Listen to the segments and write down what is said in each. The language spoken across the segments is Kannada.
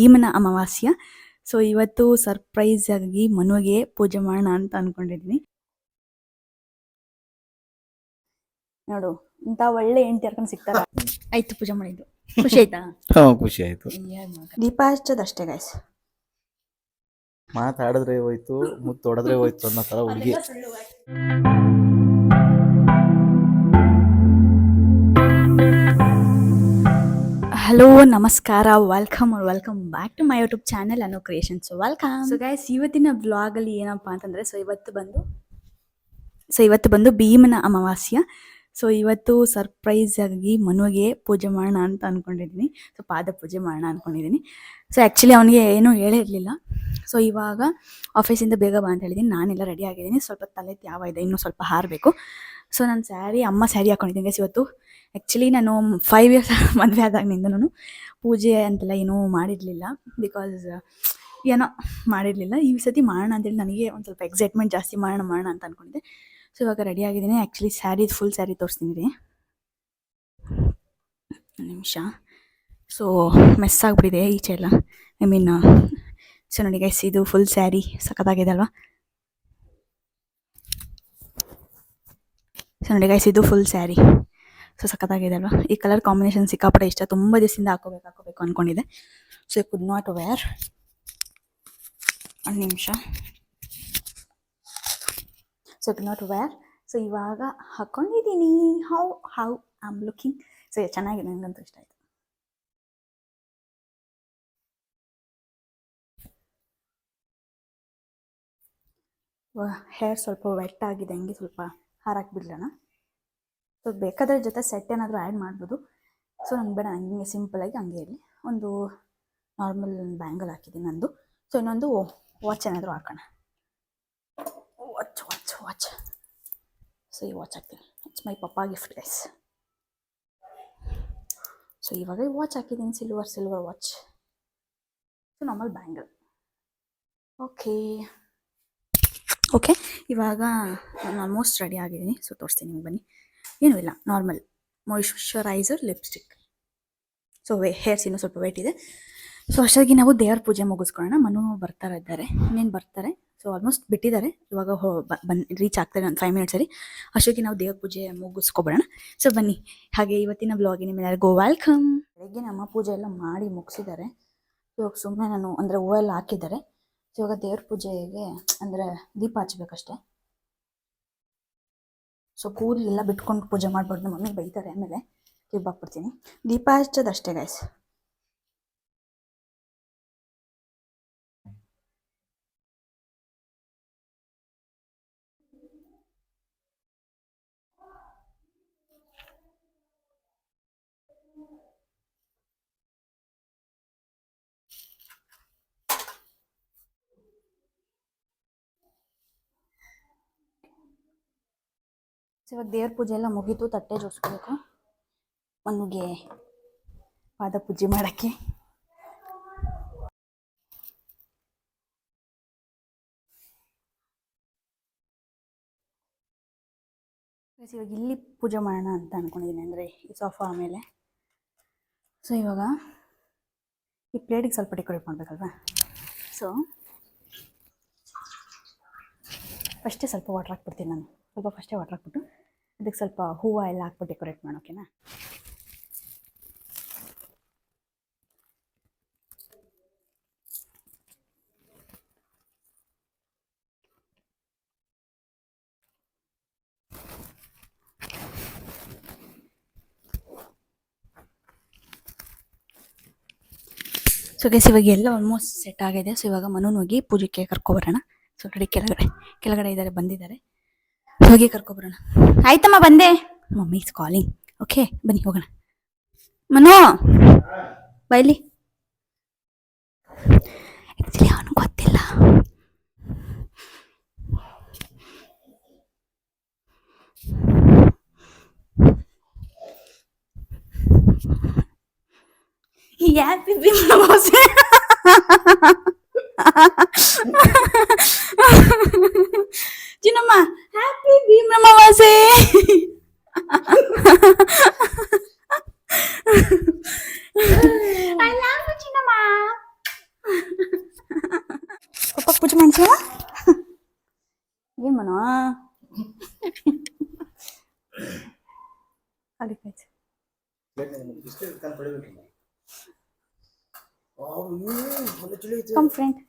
ಭೀಮನ ಅಮಾವಾಸ್ಯ. ಸೊ ಇವತ್ತು ಸರ್ಪ್ರೈಸ್ ಆಗಿ ಮನುವಿಗೆ ಪೂಜೆ ಮಾಡೋಣ ಅಂತ ಅನ್ಕೊಂಡಿದ್ದೀನಿ ನೋಡು ಇಂತ ಒಳ್ಳೆ ಹೆಂಡತಿ ಹರ್ಕೊಂಡು ಸಿಗ್ತಾರ? ಆಯ್ತು ಪೂಜೆ ಮಾಡಿದ್ದು. ಖುಷಿ ಆಯ್ತಾ? ಹಾ ಖುಷಿ ಆಯ್ತು. ದೀಪ ಹಚ್ಚೋದಷ್ಟೇ ಗಾಯ್ಸ್ ಮಾತಾಡಿದ್ರೆ ಹೋಯ್ತು ಮುತ್ತು ಹೊಡೆದ್ರೆ ಹೋಯ್ತು ಅನ್ನೋ ತರ ಹುಡುಗಿ. ಹಲೋ, ನಮಸ್ಕಾರ. Welcome welcome back to my YouTube channel ಅನ್ನೋ ಕ್ರಿಯೇಷನ್ಸ್ ವೆಲ್ಕಮ್ ಸೊ ಗೈಸ್ ಇವತ್ತಿನ ಬ್ಲಾಗ್ ಅಲ್ಲಿ ಏನಪ್ಪಾ ಅಂತಂದ್ರೆ ಸೊ ಇವತ್ತು ಬಂದು ಸೊ ಇವತ್ತು ಬಂದು ಭೀಮನ ಅಮಾವಾಸ್ಯ. ಸೊ ಇವತ್ತು ಸರ್ಪ್ರೈಸ್ ಆಗಿ ಮನುಗೆ ಪೂಜೆ ಮಾಡೋಣ ಅಂತ ಅನ್ಕೊಂಡಿದ್ದೀನಿ. ಸೊ ಪಾದ ಪೂಜೆ ಮಾಡೋಣ ಅನ್ಕೊಂಡಿದ್ದೀನಿ. ಸೊ ಆ್ಯಕ್ಚುಲಿ ಅವನಿಗೆ ಏನೂ ಹೇಳಿರಲಿಲ್ಲ ಸೊ ಇವಾಗ ಆಫೀಸಿಂದ ಬೇಗ ಬಾ ಅಂತ ಹೇಳಿದ್ದೀನಿ ನಾನೆಲ್ಲ ರೆಡಿ ಆಗಿದ್ದೀನಿ. ಸ್ವಲ್ಪ ತಲೆ ತ್ಯಾವ ಇದೆ. ಇನ್ನೂ ಸ್ವಲ್ಪ ಹಾರಬೇಕು. ಸೊ ನಾನು ಸ್ಯಾರಿ ಅಮ್ಮ ಸ್ಯಾರಿ ಹಾಕೊಂಡಿದ್ದೀನಿ ಗೈಸ್ ಇವತ್ತು. ಆ್ಯಕ್ಚುಲಿ ನಾನು ಫೈವ್ ಇಯರ್ಸ್ ಮದುವೆ ಆದಾಗಿನಿಂದ ನಾನು ಪೂಜೆ ಅಂತೆಲ್ಲ ಏನೂ ಮಾಡಿರಲಿಲ್ಲ ಬಿಕಾಸ್ ಏನೋ ಮಾಡಿರಲಿಲ್ಲ. ಈ ಸತಿ ಮಾಡೋಣ ಅಂತೇಳಿ ನನಗೆ ಒಂದು ಸ್ವಲ್ಪ ಎಕ್ಸೈಟ್ಮೆಂಟ್ ಜಾಸ್ತಿ ಮಾಡೋಣ ಮಾಡೋಣ ಅಂತ ಅಂದ್ಕೊಂಡಿದ್ದೆ ಸೊ ಇವಾಗ ರೆಡಿ ಆಗಿದ್ದೀನಿ. ಆ್ಯಕ್ಚುಲಿ ಸ್ಯಾರಿ ಫುಲ್ ಸ್ಯಾರಿ ತೋರಿಸ್ತೀನಿ ರೀ. ನಿಮಿಷ. ಸೊ ಮೆಸ್ ಆಗಿಬಿಟ್ಟಿದೆ ಈಚೆ ಎಲ್ಲ. ಐ ಮೀನ್ ಸೊ ನೋಡಿ ಗೈಸ್ ಇದು ಫುಲ್ ಸ್ಯಾರಿ ಸಖತ್ತಾಗಿದೆ ಅಲ್ವಾ? ಸೊ ನೋಡಿ ಗೈಸ್ ಇದು ಫುಲ್ ಸ್ಯಾರಿ ಸೊ ಸಖತ್ತಾಗಿದೆ ಅಲ್ವಾ? ಈ ಕಲರ್ ಕಾಂಬಿನೇಷನ್ ಸಿಕ್ಕಾಪಟ್ಟೆ ಇಷ್ಟ. ತುಂಬ ದಿವಸದಿಂದ ಹಾಕೋಬೇಕು ಹಾಕೋಬೇಕು ಅಂದ್ಕೊಂಡಿದ್ದೆ so I could not wear ಒಂದು ನಿಮಿಷ. So could not wear so ಇವಾಗ ಹಾಕ್ಕೊಂಡಿದ್ದೀನಿ how how I am looking so ಚೆನ್ನಾಗಿದೆ. ನನಗಂತೂ ಇಷ್ಟ ಆಯಿತು. ಹೇರ್ ಸ್ವಲ್ಪ ವೆಟ್ ಆಗಿದೆ. ಹಂಗೆ ಸ್ವಲ್ಪ ಹಾರಾಕಿ ಬಿಡೋಣ ಸೊ ಬೇಕಾದ್ರೆ ಜೊತೆ ಸೆಟ್ ಏನಾದರೂ ಆ್ಯಡ್ ಮಾಡ್ಬೋದು. ಸೊ ನಂಗೆ ಬೇಡ ಹಂಗೆ ಸಿಂಪಲಾಗಿ ಹಂಗೆ ಇರಲಿ. ಒಂದು ನಾರ್ಮಲ್ ಬ್ಯಾಂಗಲ್ ಹಾಕಿದ್ದೀನಿ ನಂದು. ಸೊ ಇನ್ನೊಂದು ವಾಚ್ ಏನಾದರೂ ಹಾಕೋಣ. ವಾಚ್ ವಾಚ್ ವಾಚ್ ಸೊ ಈ ವಾಚ್ ಹಾಕ್ತೀನಿ. It's my papa gift guys so ಇವಾಗ ವಾಚ್ ಹಾಕಿದ್ದೀನಿ silver silver watch so normal bangle okay okay ಇವಾಗ ನಾನು ಆಲ್ಮೋಸ್ಟ್ ರೆಡಿ ಆಗಿದ್ದೀನಿ ಸೊ ತೋರಿಸ್ತೀನಿ ಬನ್ನಿ. ಏನೂ ಇಲ್ಲ normal moisturiser lipstick so way hairs ಇನ್ನೂ ಸ್ವಲ್ಪ ವೇಟ್ ಇದೆ. ಸೊ ಅಷ್ಟಾಗಿ ನಾವು ದೇವ್ರ ಪೂಜೆ ಮುಗಿಸ್ಕೊಳ್ಳೋಣ. ಮನು ಬರ್ತಾ ಇದ್ದಾರೆ, ಇನ್ನೇನು ಬರ್ತಾರೆ? ಸೊ ಆಲ್ಮೋಸ್ಟ್ ಬಿಟ್ಟಿದ್ದಾರೆ. ಇವಾಗ ಹೋ ಬನ್ ರೀಚ್ ಆಗ್ತಾರೆ ಒಂದು ಫೈವ್ ಮಿನಿಟ್ಸಲ್ಲಿ ಅಷ್ಟೊತ್ತಿಗೆ ನಾವು ದೇವ್ರ ಪೂಜೆ ಮುಗಿಸ್ಕೊಬಿಡೋಣ ಸೊ ಬನ್ನಿ. ಹಾಗೆ ಇವತ್ತಿನ ಬ್ಲಾಗಿ ಗೋ ವೆಲ್ಕಮ್ ಬೆಳಗ್ಗೆ ನಮ್ಮ ಪೂಜೆ ಎಲ್ಲ ಮಾಡಿ ಮುಗಿಸಿದ್ದಾರೆ. ಇವಾಗ ಸುಮ್ಮನೆ ನಾನು, ಅಂದರೆ ಹೂವೆಲ್ಲ ಹಾಕಿದ್ದಾರೆ. ಸೊ ಇವಾಗ ದೇವ್ರ ಪೂಜೆಗೆ, ಅಂದರೆ ದೀಪ ಹಚ್ಬೇಕಷ್ಟೆ. ಸೊ ಕೂದಲೆಲ್ಲ ಬಿಟ್ಕೊಂಡು ಪೂಜೆ ಮಾಡ್ಬಾರ್ದು ನಮ್ಮ ಮಮ್ಮಿ ಬೈತಾರೆ ಆಮೇಲೆ ಕ್ಲಿಪ್ ಹಾಕ್ಬಿಡ್ತೀನಿ ದೀಪ ಹಚ್ಚೋದು ಅಷ್ಟೇ ಗಾಯ್ಸ್ ಇವಾಗ ದೇವ್ರ ಪೂಜೆ ಎಲ್ಲ ಮುಗೀತು, ತಟ್ಟೆ ಜೋಸ್ಕೋಬೇಕು ಮನೆಗೆ ಪಾದ ಪೂಜೆ ಮಾಡೋಕ್ಕೆ. ಇವಾಗ ಇಲ್ಲಿ ಪೂಜೆ ಮಾಡೋಣ ಅಂತ ಅನ್ಕೊಂಡಿದ್ದೀನಿ ಅಂದರೆ ಈ ಸೋಫಾ ಆಮೇಲೆ ಸೊ ಇವಾಗ ಈ ಪ್ಲೇಟಿಗೆ ಸ್ವಲ್ಪ ಡೆಕೋರೇಟ್ ಮಾಡಬೇಕಲ್ವಾ? ಸೊ ಫಸ್ಟೇ ಸ್ವಲ್ಪ ವಾಟ್ರ್ ಹಾಕ್ಬಿಡ್ತೀನಿ ನಾನು. ಸ್ವಲ್ಪ ಫಸ್ಟೇ ವಾಟ್ರ್ ಹಾಕ್ಬಿಟ್ಟು ಅದಕ್ಕೆ ಸ್ವಲ್ಪ ಹೂವು ಎಲ್ಲ ಹಾಕ್ಬಿಟ್ಟು ಡೆಕೋರೇಟ್ ಮಾಡೋಕೆನಾ ಸೊ ಗೈಸ್ ಇವಾಗ ಎಲ್ಲ ಆಲ್ಮೋಸ್ಟ್ ಸೆಟ್ ಆಗಿದೆ. ಸೊ ಇವಾಗ ಮನೋನ್ ಹೋಗಿ ಪೂಜೆಗೆ ಕರ್ಕೊಬರೋಣ ಸೊ ರೆಡಿ ಕೆಳಗಡೆ. ಕೆಳಗಡೆ ಇದ್ದಾರೆ, ಬಂದಿದ್ದಾರೆ. ಹೋಗಿ ಕರ್ಕೊಬರೋಣ. ಆಯ್ತಮ್ಮ ಬಂದೆ. ಮಮ್ಮಿ ಇಸ್ ಕಾಲಿಂಗ್ ಓಕೆ ಬನ್ನಿ ಹೋಗೋಣ. ಮನು ಬೈಲಿ ಆ್ಯಕ್ಚುಲಿ ಅವನು ಗೊತ್ತಿಲ್ಲ. Happy Bheemavase I love you, Chinnamma ಪೂಜೆ ಮಾಡ್ತೀವ ಏನ್ ಮನೋ ಅದಕ್ಕೆ ಕಮ್ ಫ್ರೆಂಡ್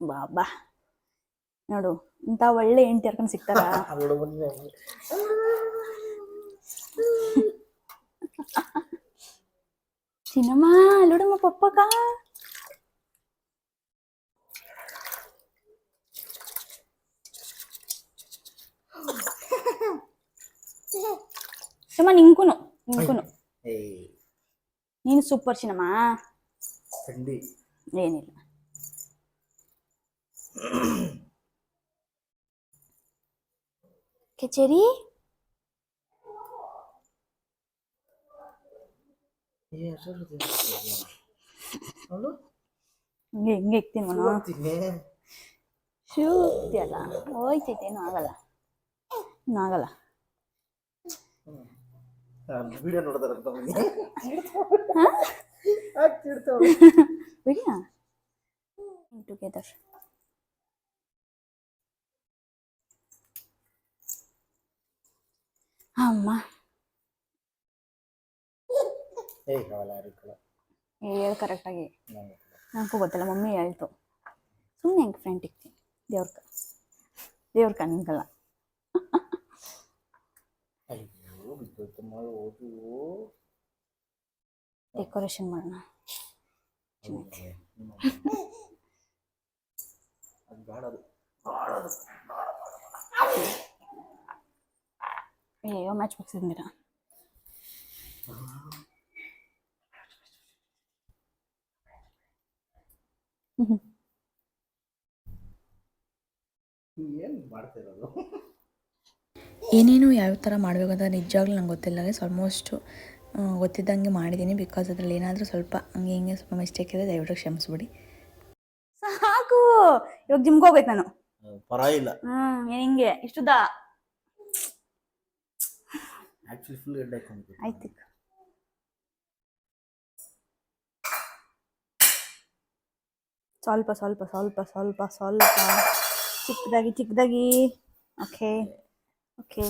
ಬಾಬಾ ನೋಡು ಇಂಥ ಒಳ್ಳೆ ಹೆಂಡತಿ ಹರ್ಕೊಂಡು ಸಿಗ್ತಾರ ಚಿನ್ನಮ್ಮ ಅಲ್ಲೋಡಮ್ಮ ಪಪ್ಪಗ ಚಿನ್ನಮ್ಮ ನಿಂಕುನು ನಿಂಕುನು ನೀನು ಸೂಪರ್ ಚಿನ್ನಮ್ಮ ಥಂಡಿ ಕಚೇರಿ? ಹಿಂಗೆ ಹಿಂಗೆ ಇಕ್ತೀನಿ ಮನ. ಶೂತಿ ಅಲ್ಲ ಹೋಯ್ತೈತೆ ಏನೂ ಆಗಲ್ಲ. ಏನೂ ಆಗಲ್ಲ. ವಿಡಿಯೋ ಬಿಡಿಯಾ ಟುಗೆದರ್ ಅಮ್ಮ. ಏಯ್ ಅವೆಲ್ಲ ಯಾರಿಗೂ ಕೊಡಲ್ಲ. ಹೇಳು ಕರೆಕ್ಟಾಗಿ. ನನಗೂ ಗೊತ್ತಿಲ್ಲ ಮಮ್ಮಿ ಹೇಳ್ತು. ಸುಮ್ಮನೆ ಹೆಂಗೆ ಫ್ರೆಂಡ್ ಇಕ್ತೀನಿ ದೇವ್ರ ದೇವ್ರ ಹೋದು? ಡೆಕೋರೇಷನ್ ಮಾಡೋಣ ಅದು ಬೇಡ ಅದು ಅಯ್ಯೋ ಮ್ಯಾಚ್ ಬಾಕ್ಸ್ ಮಾಡ್ತಿರೋದು ಏನೇನು ಯಾವ ಥರ ಮಾಡಬೇಕು ಅಂತ ನಿಜವಾಗ್ಲೂ ನಂಗೆ ಗೊತ್ತಿಲ್ಲ. ಗೈಸ್ ಆಲ್ಮೋಸ್ಟು ಗೊತ್ತಿದ್ದಂಗೆ ಮಾಡಿದ್ದೀನಿ ಬಿಕಾಸ್ ಅದ್ರಲ್ಲಿ ಏನಾದರೂ ಸ್ವಲ್ಪ ಹಂಗೆ ಹಿಂಗೆ ಸ್ವಲ್ಪ ಮಿಸ್ಟೇಕ್ ಇದೆ ದಯವಿಟ್ಟು ಕ್ಷಮಿಸ್ಬಿಡಿ. ಸಾಕು! ಇವಾಗ ಜಿಮ್ಗೆ ಹೋಗ್ಬೇಕು ನಾನು. ಪರವಾಗಿಲ್ಲ. ಹ್ಮ್ ಏನ್ ಹಿಂಗೆ? ಇಷ್ಟುದ? ಆ್ಯಕ್ಚುಲಿ ಫುಲ್ ಎಡ್ ಹಾಕೊಂಡು ಆಯ್ತು ಸ್ವಲ್ಪ ಸ್ವಲ್ಪ ಸ್ವಲ್ಪ ಸ್ವಲ್ಪ ಸ್ವಲ್ಪ ಚಿಕ್ಕದಾಗಿ ಚಿಕ್ಕದಾಗಿ ಓಕೆ ಓಕೆ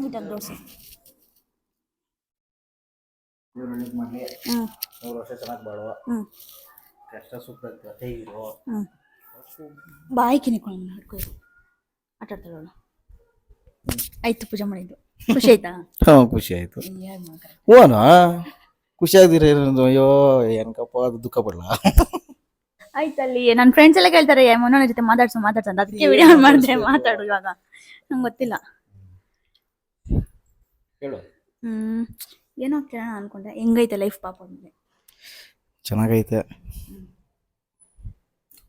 ನೀಟಾಗಿ ದೋಸೆ ವರ್ಷ ಚೆನ್ನಾಗಿ ಬಾಳುವ ಕಷ್ಟ ಸುಖ ಜೊತೆಗಿರೋ ಹ್ಞೂ ಬಾಯಿ ಕಿನಿಕೊಂಡು ಹಿಡ್ಕೊ ಆಯ್ತು ಪೂಜೆ ಮಾಡಿದ್ದು ಖುಷಿ ಆಯ್ತಾ ಹಾ ಖುಷಿ ಆಯ್ತು ಓನಾ ಖುಷಿ ಆಗ್ದಿರ ಅಯ್ಯೋ ಏನಕಪ್ಪ ಅದು ದುಃಖ ಪಡಲ ಆಯ್ತಲ್ಲಿ ನನ್ನ ಫ್ರೆಂಡ್ಸ್ ಎಲ್ಲ ಕೇಳ್ತಾರೆ ಮೊನ್ನ ಜೊತೆ ಮಾತಾಡ್ಸು ಮಾತಾಡ್ಸು ಅದಕ್ಕೆ ವಿಡಿಯೋ ಮಾಡಿದ್ರೆ ಮಾತಾಡು ಇವಾಗ. ನಂಗೆ ಗೊತ್ತಿಲ್ಲ. ಹೇಳು. ಹ್ಮ್ ಏನೋ ಕೇಳೋಣ ಅನ್ಕೊಂಡೆ. ಹೆಂಗೈತೆ ಲೈಫ್ ಪಾಪ ಅಂದ್ರೆ ಚೆನ್ನಾಗೈತೆ.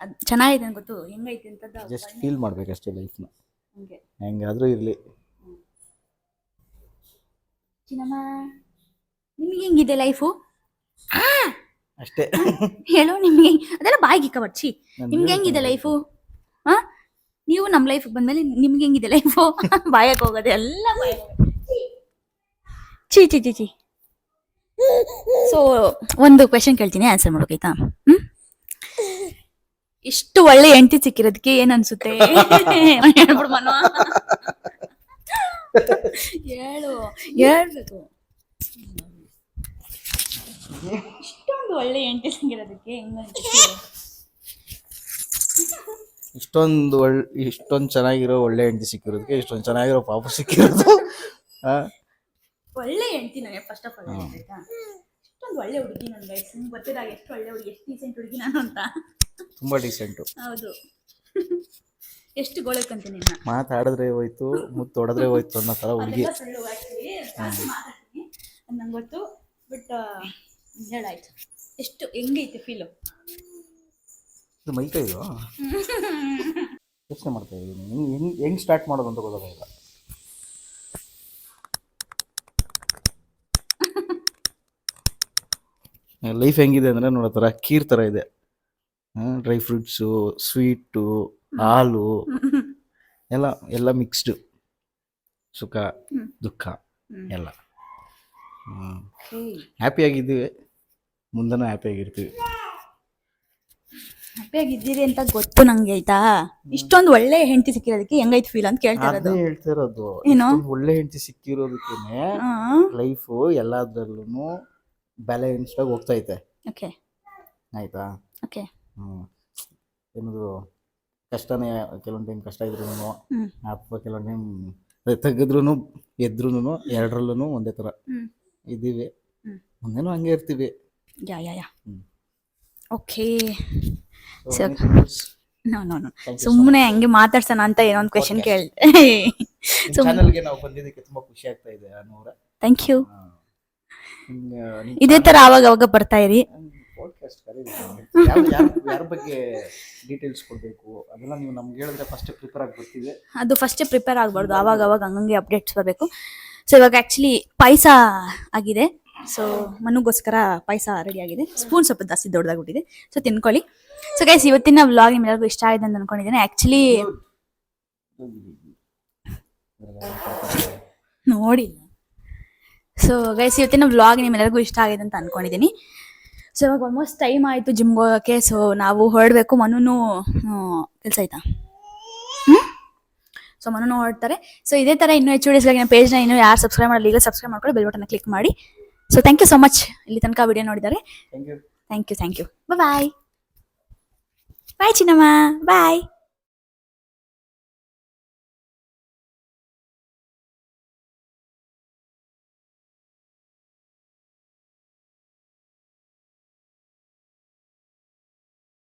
ಅದ್ ಚೆನ್ನಾಗೈತೆ ಅಂತ ಗೊತ್ತು. ಹೆಂಗೈತೆ ಅಂತ ಜಸ್ಟ್ ಫೀಲ್ ಮಾಡ್ಬೇಕಷ್ಟೇ ಲೈಫ್ನ ಹಂಗೆ. ಹೆಂಗಾದ್ರೂ ಇರಲಿ. ಚಿನ್ನಮ್ಮ ನಿಮ್ಗೆ ಹೆಂಗಿದೆ ಲೈಫು ಅಷ್ಟೇ. ಹೇಳು ನಿಮಗೆ. ಅದೆಲ್ಲ ಬಾಯಿಗೆ ಕವರ್ಚಿ ನಿಮ್ಗೆ ಹೆಂಗಿದೆ ಲೈಫು ಹಾ? ನೀವು ನಮ್ಮ ಲೈಫ್ ಬಂದ್ಮೇಲೆ ನಿಮ್ಗೆ ಹೆಂಗಿದೆ ಲೈಫು ಬಾಯಕ್ಕೆ ಹೋಗೋದು, ಎಲ್ಲ ಚಿ ಚಿ ಚಿ ಚಿ ಸೊ ಒಂದು ಕ್ವೆಶನ್ ಕೇಳ್ತೀನಿ ಆನ್ಸರ್ ಮಾಡೋಕೈತಾ ಇಷ್ಟು ಒಳ್ಳೆ ಹೆಂಡತಿ ಸಿಕ್ಕಿರೋದಕ್ಕೆ ಏನ್ ಅನ್ಸುತ್ತೆ? ಹೇಳ್ಬಿಡು ಮನು ಹೇಳು, ಹೇಳ್ಬೇಕು. ಇಷ್ಟೊಂದು ಒಳ್ಳೆ ಹೆಂಡತಿ ಸಿಕ್ಕಿರೋದಕ್ಕೆ ಹೆಂಗ ಇಷ್ಟೊಂದು ಒಳ್ಳೆ ಇಷ್ಟೊಂದು ಚೆನ್ನಾಗಿರೋ ಒಳ್ಳೆ ಹೆಂಡತಿ ಸಿಕ್ಕಿರೋದಕ್ಕೆ ಇಷ್ಟೊಂದು ಚೆನ್ನಾಗಿರೋ ಪಾಪ ಸಿಕ್ಕಿರೋದು. ಒಳ್ಳೆ ಹೆಂಡತಿ ನನಗೆ ಫಸ್ಟ್ ಆಫ್ ಆಲ್ ಆಯ್ತಾ? ಇಷ್ಟೊಂದು ಒಳ್ಳೆ ಹುಡುಗಿ ನನಗೆ ನಿಮ್ಗೆ ಗೊತ್ತಿದಾಗ ಎಷ್ಟು ಒಳ್ಳೆ ಹುಡುಗಿ ಎಷ್ಟು ಡೀಸೆಂಟ್ ಹುಡುಗಿ ನಾನು ಅಂತ. ತುಂಬಾ ಡೀಸೆಂಟು ಹೌದು. ಎಷ್ಟು ಗೋಳಕ್ಕಂತ ನಿನ್ನ? ಮಾತಾಡಿದ್ರೆ ಹೋಯ್ತು ಮುತ್ತು ಹೊಡೆದ್ರೆ ಹೋಯ್ತು ಅನ್ನೋ ಥರ ಹುಡುಗಿ. ಅದೆಲ್ಲ ಸುಳ್ಳು actually. ಜಾಸ್ತಿ ಮಾತಾಡ್ತೀನಿ ಅದು ನಂಗೆ ಗೊತ್ತು ಬಟ್ ಹೇಳಾಯ್ತು ಎಷ್ಟು ಹೆಂಗೈತೆ ಫೀಲು ಇದು ಮೈಕ ಇದು? ಯೋಚನೆ ಮಾಡ್ತಾ ಇದ್ದೀನಿ ಹೆಂಗ್ ಹೆಂಗ್ ಹೆಂಗ್ ಸ್ಟಾರ್ಟ್ ಮಾಡೋದು ಅಂತ ಗೊತ್ತಾಗಿಲ್ಲ ಲೈಫ್ ಹೆಂಗಿದೆ ಅಂದರೆ ನೋಡೋ ಥರ ಖೀರ್ ಥರ ಇದೆ. ಡ್ರೈ ಫ್ರೂಟ್ಸು ಸ್ವೀಟು ಹಾಲು ಎಲ್ಲ ಎಲ್ಲ ಮಿಕ್ಸ್ಡು ಸುಖ ದುಃಖ ಎಲ್ಲ. ಹ್ಯಾಪಿಯಾಗಿದ್ದೀವಿ ಮುಂದೆನೂ ಹ್ಯಾಪಿಯಾಗಿರ್ತೀವಿ ಹ್ಯಾಪಿಯಾಗಿದ್ದೀರಿ ಅಂತ ಗೊತ್ತು ನಂಗೆ ಆಯ್ತಾ? ಇಷ್ಟೊಂದು ಒಳ್ಳೆ ಹೆಂಡತಿ ಸಿಕ್ಕಿರೋದಕ್ಕೆ ಹೆಂಗೈತೆ ಫೀಲ್ ಅಂತ ಕೇಳ್ತಾ ಅದೇ ಇರೋದು. ಹೇಳ್ತಾ ಇರೋದು ಏನು? ಇಷ್ಟೊಂದ್ ಒಳ್ಳೆ ಹೆಂಡತಿ ಸಿಕ್ಕಿರೋದಕ್ಕೇನೆ ಲೈಫು ಎಲ್ಲದ್ರಲ್ಲೂ ಬ್ಯಾಲೆನ್ಸ್ ಆಗಿ ಹೋಗ್ತೈತೆ. ಓಕೆ. ಆಯ್ತಾ? ಓಕೆ. ಹ್ಮ್. ಏನದು ಕಷ್ಟನೇ ಕೆಲವೊಂದು ಟೈಮ್ ಕಷ್ಟ ಇದ್ರು ಹ್ಮ್. ಅಥವಾ ಕೆಲವೊಂದು ಟೈಮ್ ತೆಗೆದ್ರು ಎದ್ರು ಎರಡರಲ್ಲೂ ಒಂದೇ ಥರ. ಹ್ಮ್. ಇದ್ದೀವಿ. ಹ್ಮ್. ಮುಂದೇನು ಹಂಗೆ ಇರ್ತೀವಿ. Yeah yeah yeah. ಹ್ಮ್. ಓಕೆ? ನೋ ನೋ ನೋ ಸುಮ್ಮನೆ ಹಂಗೆ ಮಾತಾಡ್ಸೋಣ ಅಂತ ಏನೋ ಒಂದು ಕ್ವೆಶನ್. ಕೇಳಿದೆ. ಚಾನಲ್ಗೆ ನಾವು ಬಂದಿದ್ದಕ್ಕೆ ತುಂಬಾ ಖುಷಿ ಆಗ್ತಾ ಇದೆ ಅನ್ನೋರ ಥ್ಯಾಂಕ್ ಯು ಇದೇ ತರ ಅವಾಗ ಅವಾಗ ಬರ್ತಾ ಇರಿ. ಪಾಡ್ಕಾಸ್ಟ್ ಯಾರ ಬಗ್ಗೆ ಡೀಟೇಲ್ಸ್ ಕೊಡಬೇಕು? ಅದೆಲ್ಲ ನೀವು ನಮ್ಗೆ ಹೇಳಿದ್ರೆ ಫಸ್ಟ್ ಪ್ರಿಪೇರ್ ಆಗಿ ಬರ್ತೀವಿ ಅದು ಫಸ್ಟ್ ಪ್ರಿಪೇರ್ ಆಗಬಾರ್ದು. ಅವಾಗ ಅವಾಗ ಹಂಗಂಗೆ ಅಪ್ಡೇಟ್ಸ್ ಬರಬೇಕು. ಸೊ ಇವಾಗ ಆ್ಯಕ್ಚುಲಿ ಪಾಯಸ ಆಗಿದೆ. ಸೊ ಮನುಗೋಸ್ಕರ ಪಾಯಸ ರೆಡಿ ಆಗಿದೆ. ಸ್ಪೂನ್ ಸ್ವಲ್ಪ ಜಾಸ್ತಿ ದೊಡ್ಡದಾಗ್ಬಿಟ್ಟಿದೆ. ಸೊ ತಿನ್ಕೊಳ್ಳಿ. ಸೊ ಗೈಸ್ ಇವತ್ತಿನ ವ್ಲಾಗ್ ನಿಮ್ಮೆಲ್ಲರಿಗೂ ಇಷ್ಟ ಆಗಿದೆ ಅಂತ ಅನ್ಕೊಂಡಿದ್ದೀನಿ. ಆ್ಯಕ್ಚುಲಿ ನೋಡಿ. ಸೊ ಗೈಸ್ ಇವತ್ತಿನ ವ್ಲಾಗ್ ನಿಮ್ಮೆಲ್ಲರಿಗೂ ಇಷ್ಟ ಆಗಿದೆ ಅಂತ ಅನ್ಕೊಂಡಿದ್ದೀನಿ. ಸೊ ಇವಾಗ ಆಲ್ಮೋಸ್ಟ್ ಟೈಮ್ ಆಯಿತು ಜಿಮ್ಗೆ ಹೋಗೋಕ್ಕೆ. ಸೊ ನಾವು ಹೊರಡಬೇಕು. ಮನೂ ಕೆಲಸ ಆಯ್ತಾ? ಸೊ ಮನೂ ಹೊರಡ್ತಾರೆ. ಸೊ ಇದೇ ಥರ ಇನ್ನೂ ಹೆಚ್ಚು ಡೇಸ್ಗಾಗಿ ನಮ್ಮ ಪೇಜ್ನ ಇನ್ನೂ ಯಾರು ಸಬ್ಸ್ಕ್ರೈಬ್ ಈಗ ಸಬ್ಸ್ಕ್ರೈಬ್ ಮಾಡ್ಕೊಂಡು ಬೆಲ್ ಬಟನ್ ಕ್ಲಿಕ್ ಮಾಡಿ. So thank you so much ಇಲ್ಲಿ ತನಕ ವಿಡಿಯೋ ನೋಡಿದ್ದಾರೆ. Thank you thank you bye bye Chinnamma. Bye